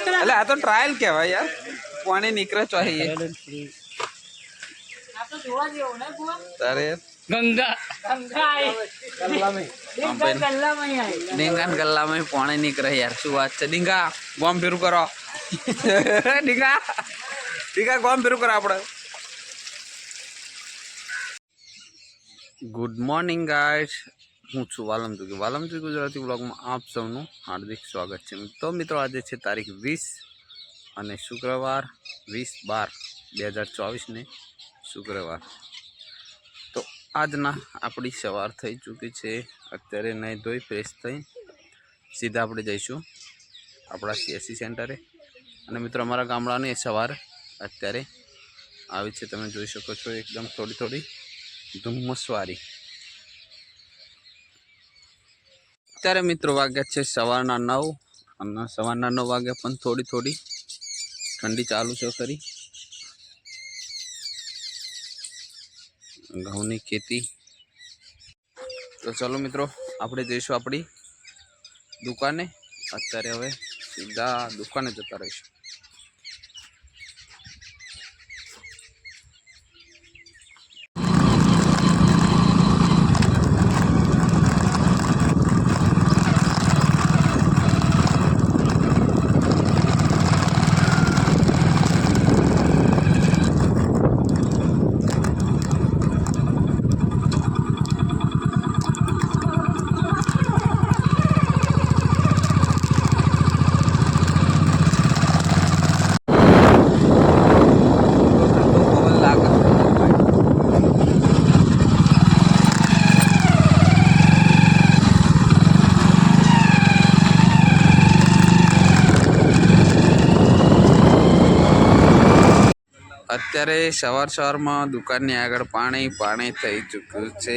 એટલે આ તો ટ્રાયલ કેવાય યાર પાણી નીકળે ચાહીએ તારે ગંગા ડીંગા નીકળે યાર શું વાત છે? ડીંગા ગોમ ફેરું કરો. ડીંગા ગોમ ફેરું કરો આપણે. ગુડ મોર્નિંગ ગાઈડ હું છું વાલમ ચુકી વાલમ ચુકી ગુજરાતી બ્લોગમાં આપ સૌનું હાર્દિક સ્વાગત છે. તો મિત્રો, આજે છે તારીખ વીસ અને શુક્રવાર વીસ બાર બે હજાર ચોવીસને શુક્રવાર. તો આજના આપણી સવાર થઈ ચૂકી છે. અત્યારે નહીં ધોઈ, ફ્રેશ થઈ સીધા આપણે જઈશું આપણા સીએસસી સેન્ટરે. અને મિત્રો, અમારા ગામડાની સવાર અત્યારે આવી છે. તમે જોઈ શકો છો, એકદમ થોડી થોડી ધુમ્મસવારી. અત્યારે મિત્રો વાગ્યા છે સવારના નવ અને સવારના નવ વાગ્યા પણ થોડી થોડી ઠંડી ચાલુ છે ખરી. ઘઉંની ખેતી. તો ચલો મિત્રો, આપણે જઈશું આપણી દુકાને. અત્યારે હવે સીધા દુકાને જતા રહીશું. અત્યારે સવાર સવારમાં દુકાનની આગળ પાણી પાણી થઈ ચૂક્યું છે.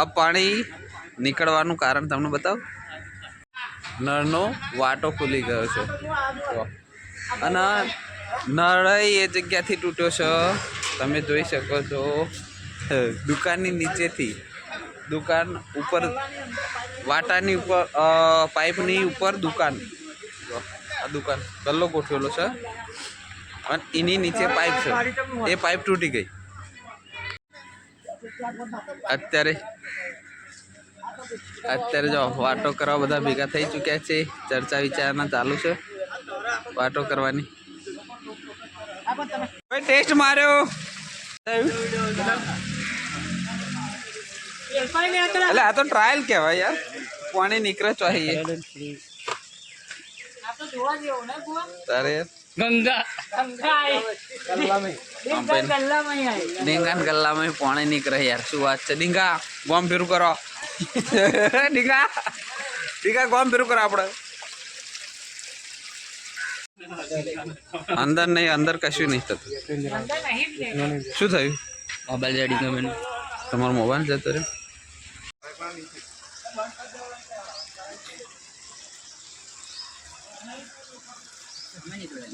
આ પાણી નીકળવાનું કારણ તમને બતાવ? નળનો વાટો ખુલી ગયો છે. અને નળ એ જગ્યાથી તૂટ્યો છે. તમે જોઈ શકો છો. દુકાનની નીચેથી દુકાન ઉપર વાટાની ઉપર પાઇપની ઉપર દુકાન. આ દુકાન ગલ્લો ગોઠવેલો છે. અને એની નીચે પાઇપ છે. એ પાઇપ તૂટી ગઈ. અત્યારે અત્યારે જો વાટો કરવા બધા ભેગા થઈ ચૂક્યા છે. ચર્ચા વિચારણા ચાલુ છે. વાટો કરવાની. ટેસ્ટ માર્યો. એટલે આ તો ટ્રાયલ કહેવાય યાર. પાણી નીકળે ચાહીએ તારે યાર ગંગા. ડીંગા ને ગલ્લામાં પાણી નીકળે યાર. શું વાત છે? ડીંગા ગોમ ફેરું કરો. ડીંગા ડીંગા ગોમ ફેરું કરો આપણે અંદર નહીં અંદર કશું નહીં થતું. શું થયું? મોબાઈલ જડી ગમે તમારો મોબાઈલ જતો રહ્યો?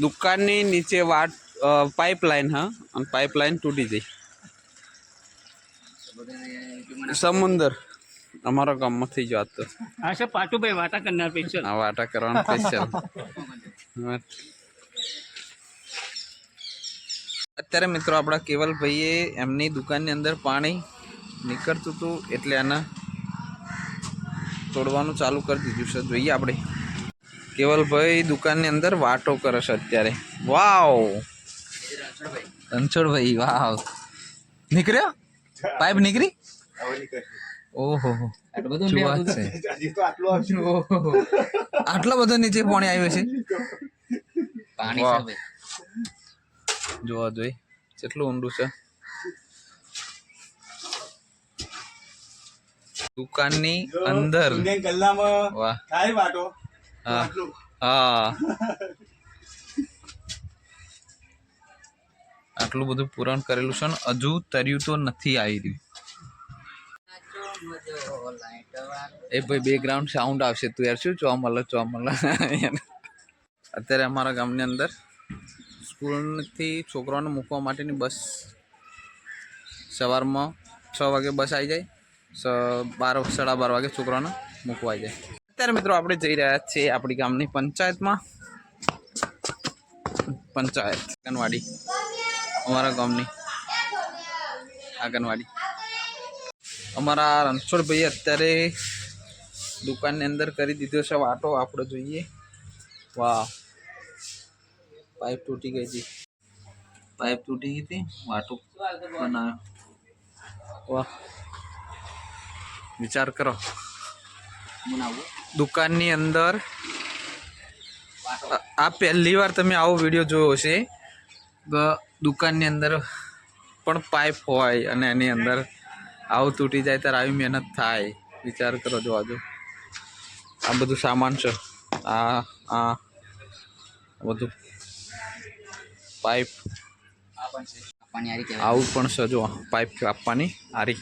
દુકાનની નીચે વાટ પાઇપલાઇન હા અને પાઇપલાઇન તૂટી ગઈ. સમુંદર અમારા ગામમાંથી જ વાત તો હા સર પાટુભાઈ વાટા કરનાર પેશલ હા વાટા કરવાનું સ્પેશિયલ અત્યારે મિત્રો આપણા કેવલભાઈએ એમની દુકાનની અંદર પાણી નીકળતું હતું એટલે આના તોડવાનું ચાલુ કરી દીધું છે. જોઈએ આપણે. કેવલભાઈ દુકાનની અંદર વાટો કરે છે અત્યારે. વાવ! રણછોડભાઈ વાવ. નીકળ્યો? પાઇપ નીકળી? ઓહો શું વાત છે? આટલો બધો નીચે પાણી આવ્યો છે? પાણી જોવા જોઈએ. કેટલું ઊંડું છે? દુકાનની અંદર. વાહ. વાટો. હા. આટલું બધું પૂરણ કરેલું છે ને હજુ તર્યું તો નથી આવી રહ્યું. એ ભાઈ બેકગ્રાઉન્ડ સાઉન્ડ આવશે તું યાર શું ચોમલ ચોમલ અત્યારે અમારા ગામની અંદર સ્કૂલથી છોકરાઓને મૂકવા માટેની બસ સવારમાં છ વાગે બસ આવી જાય બાર સાડા બાર વાગે છોકરાને મૂકવા જાય. અત્યારે મિત્રો આપણે જઈ રહ્યા છીએ આપણી ગામની પંચાયતમાં. પંચાયત, આંગણવાડી. અમારા ગામની આંગણવાડી. અમારા રણછોડભાઈ અત્યારે દુકાનની અંદર કરી દીધો છે વાટો. આપણે જોઈએ. વાહ. પાઇપ તૂટી ગઈ હતી પાઇપ તૂટી ગઈ હતી. વાટો બનાવ્યો. વાહ. વિચાર કરો. દુકાનની અંદર આ- પહેલી વાર તમે આવો વીડિયો જોયો હશે. દુકાનની અંદર પણ પાઇપ હોય અને એની અંદર આવું તૂટી જાય ત્યારે આવી મહેનત થાય. વિચાર કરો જો આજુ આ બધું સામાન છે. આ આ બધું પાઇપ આવું પણ છે જો પાઇપ આપવાની આરી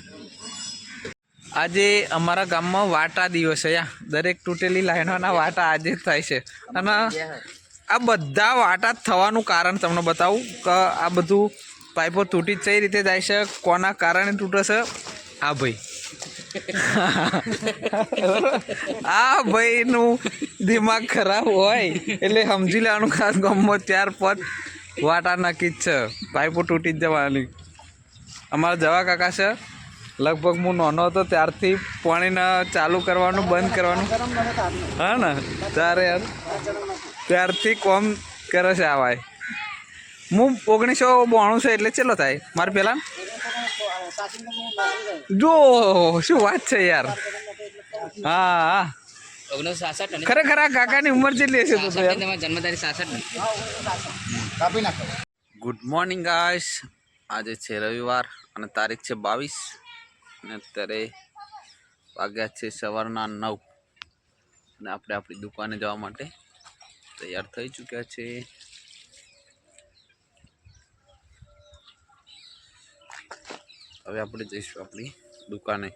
આજે અમારા ગામમાં વાટા દિવસ છે દરેક તૂટેલી લાઈનોના વાટા આજે થાય છે. અને આ બધા વાટા થવાનું કારણ તમને બતાવું કે આ બધું પાઇપો તૂટી જ કઈ રીતે જાય છે, કોના કારણે તૂટે છે? આ ભાઈ. આ ભાઈનું દિમાગ ખરાબ હોય એટલે સમજી લેવાનું ખાસ ગમો ત્યાર પર વાટા નક્કી જ છે. પાઇપો તૂટી જ જવાની. અમારા જવા કાકા છે લગભગ હું નાનો હતો ત્યારથી પાણીને ચાલુ કરવાનું બંધ કરવાનું. હા ને? ત્યારે યાર. ત્યારથી કોમ કરે છે આ ભાઈ. હું ઓગણીસો બોણું છે એટલે ચેલો થાય? મારે પહેલાં જો શું વાત છે યાર. હા હા. ખરેખર આ કાકાની ઉંમર જેટલી હશે તો જન્મ તારીખ સાસઠ ગુડ મોર્નિંગ ગાઈસ આજે છે રવિવાર અને તારીખ છે બાવીસ. અને અત્યારે વાગ્યા છે સવારના નવ. અને આપણે આપણી દુકાને જવા માટે તૈયાર થઈ ચૂક્યા છે. હવે આપણે જઈશું આપણી દુકાને.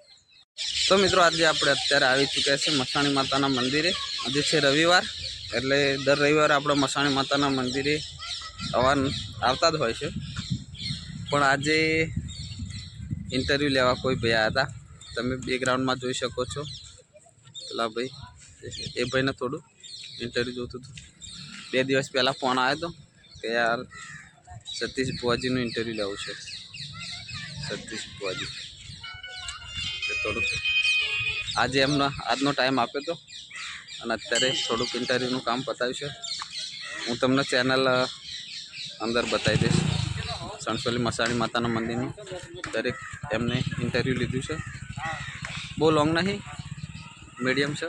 તો મિત્રો, આજે આપણે અત્યારે આવી ચૂક્યા છે મસાણી માતાના મંદિરે. આજે છે રવિવાર, એટલે દર રવિવારે આપણે મસાણી માતાના મંદિરે અવાન આવતા જ હોય છે. પણ આજે ઇન્ટરવ્યૂ લેવા કોઈ ભાઈ હતા? તમે બેકગ્રાઉન્ડમાં જોઈ શકો છો. પેલા ભાઈ, એ ભાઈને થોડું ઇન્ટરવ્યૂ જોતું હતું. બે દિવસ પહેલાં ફોન આવ્યો હતો કે યાર, સતીશ ભુવાજીનું ઇન્ટરવ્યૂ લેવું છે. સતીશ ભુવાજી. થોડુંક આજે એમનો આજનો ટાઈમ આપ્યો હતો અને અત્યારે થોડુંક ઇન્ટરવ્યૂનું કામ પતાવ્યું છે. હું તમને ચેનલ અંદર બતાવી દઈશ. સણસોલી મસાણી માતાના મંદિરનું દરેક એમને ઇન્ટરવ્યૂ લીધું છે. બહુ લોંગ નહીં મીડિયમ છે.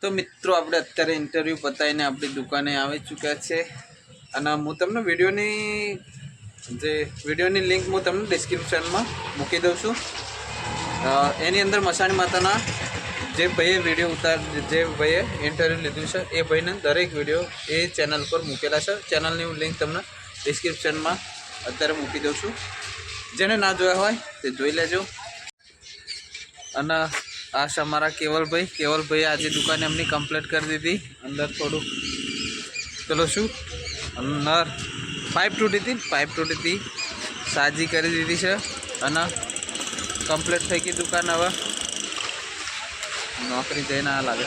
તો મિત્રો, આપણે અત્યારે ઇન્ટરવ્યૂ પતાવીને આપણી દુકાને આવી ચૂક્યા છે. અને હું તમને વિડીયોની જે વિડીયોની લિંક હું તમને ડિસ્ક્રિપ્શનમાં મૂકી દઉં છું. એની અંદર મસાણી માતાના જે ભાઈએ વીડિયો ઉતાર, જે ભાઈએ ઇન્ટરવ્યૂ લીધું છે, એ ભાઈને દરેક વીડિયો એ ચેનલ પર મૂકેલા છે. ચેનલની હું લિંક તમને ડિસ્ક્રિપ્શનમાં અત્યારે મૂકી દઉં છું. જેને ના જોયા હોય તે જોઈ લેજો. અને આ છે અમારા કેવલભાઈ કેવલભાઈ આજે દુકાન એમની કમ્પ્લીટ કરી દીધી. અંદર થોડું, પેલો શું? અંદર પાઇપ તૂટી હતી પાઇપ તૂટી હતી. સાજી કરી દીધી છે અને કમ્પ્લીટ થઈ ગઈ દુકાન હવે. નોકરી જઈને આ લાગે